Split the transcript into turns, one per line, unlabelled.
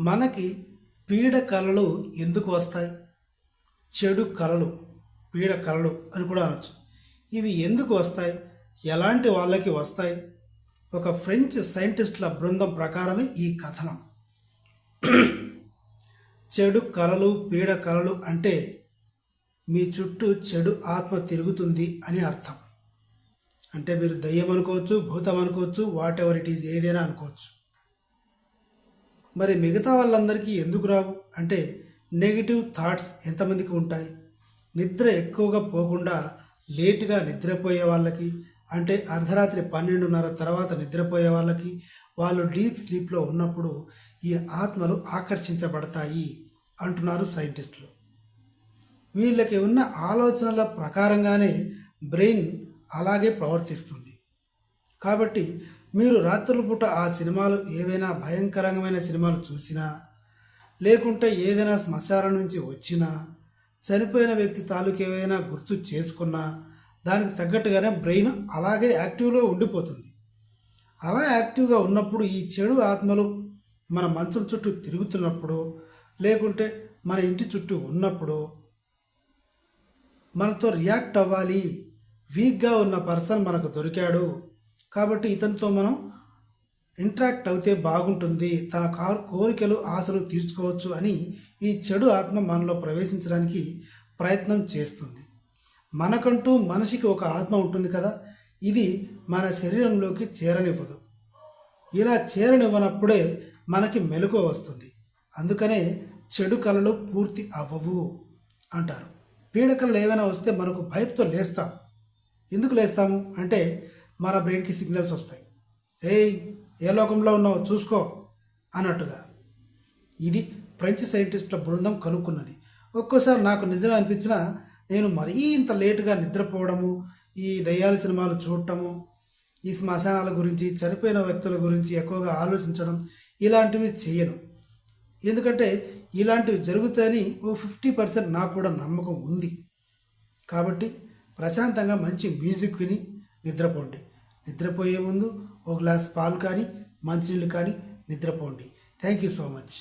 మనకి పీడ కళలు ఎందుకు వస్తాయి? చెడు కళలు పీడ కళలు అని కూడా అనొచ్చు. ఇవి ఎందుకు వస్తాయి? ఎలాంటి వాళ్ళకి వస్తాయి? ఒక ఫ్రెంచ్ సైంటిస్టుల బృందం ప్రకారమే ఈ కథనం. చెడు కళలు పీడ కళలు అంటే మీ చుట్టూ చెడు ఆత్మ తిరుగుతుంది అని అర్థం. అంటే మీరు దయ్యం అనుకోవచ్చు భూతం అనుకోవచ్చు వాట్ ఎవర్ ఇట్ ఈజ్ ఏదైనా అనుకోవచ్చు. మరి మిగతా వాళ్ళందరికీ ఎందుకు రావు? అంటే నెగిటివ్ థాట్స్ ఎంతమందికి ఉంటాయి? నిద్ర ఎక్కువగా పోకుండా లేటుగా నిద్రపోయే వాళ్ళకి అంటే అర్ధరాత్రి పన్నెండున్నర తర్వాత నిద్రపోయే వాళ్ళకి వాళ్ళు డీప్ స్లీప్లో ఉన్నప్పుడు ఈ ఆత్మలు ఆకర్షించబడతాయి అంటున్నారు సైంటిస్టులు. వీళ్ళకి ఉన్న ఆలోచనల ప్రకారంగానే బ్రెయిన్ అలాగే ప్రవర్తిస్తుంది. కాబట్టి మీరు రాత్రుల పూట ఆ సినిమాలు ఏవైనా భయంకరమైన సినిమాలు చూసినా లేకుంటే ఏదైనా శ్మశానం నుంచి వచ్చినా చనిపోయిన వ్యక్తి తాలూకు ఏవైనా గుర్తు చేసుకున్నా దానికి తగ్గట్టుగానే బ్రెయిన్ అలాగే యాక్టివ్లో ఉండిపోతుంది. అలా యాక్టివ్గా ఉన్నప్పుడు ఈ చెడు ఆత్మలు మన మంచం చుట్టూ తిరుగుతున్నప్పుడు లేకుంటే మన ఇంటి చుట్టూ ఉన్నప్పుడు మనతో రియాక్ట్ అవ్వాలి. వీక్గా ఉన్న పర్సన్ మనకు దొరికాడు. కాబట్టి ఇతనితో మనం ఇంటరాక్ట్ అవుతే బాగుంటుంది. తన కా- కోరికలు ఆశలు తీర్చుకోవచ్చు అని ఈ చెడు ఆత్మ మనలో ప్రవేశించడానికి ప్రయత్నం చేస్తుంది. మనకంటూ మనిషికి ఒక ఆత్మ ఉంటుంది కదా ఇది మన శరీరంలోకి చేరనివ్వదు. ఇలా చేరనివ్వనప్పుడే మనకి మెలకువ వస్తుంది. అందుకనే చెడు కళలు పూర్తి అవ్వవు అంటారు. పీడకలు ఏమైనా వస్తే మనకు భయంతో లేస్తాం. ఎందుకు లేస్తాము అంటే మన బ్రెయిన్కి సిగ్నల్స్ వస్తాయి. ఏయ్ ఏ లోకంలో ఉన్నావో చూసుకో అన్నట్టుగా. ఇది ఫ్రెంచ్ సైంటిస్టుల బృందం కనుక్కున్నది. ఒక్కోసారి నాకు నిజమే అనిపించినా నేను మరీ ఇంత లేటుగా నిద్రపోవడము ఈ దయ్యాల సినిమాలు చూడటము ఈ శ్మశానాల గురించి చనిపోయిన వ్యక్తుల గురించి ఎక్కువగా ఆలోచించడం ఇలాంటివి చేయను. ఎందుకంటే ఇలాంటివి జరుగుతాయని ఓ ఫిఫ్టీ పర్సెంట్ నాకు కూడా నమ్మకం ఉంది. కాబట్టి ప్రశాంతంగా మంచి మ్యూజిక్ విని నిద్రపోండి. నిద్రపోయే ముందు ఒక గ్లాస్ పాలు కానీ మంచినీళ్ళు కానీ నిద్రపోండి. Thank you so much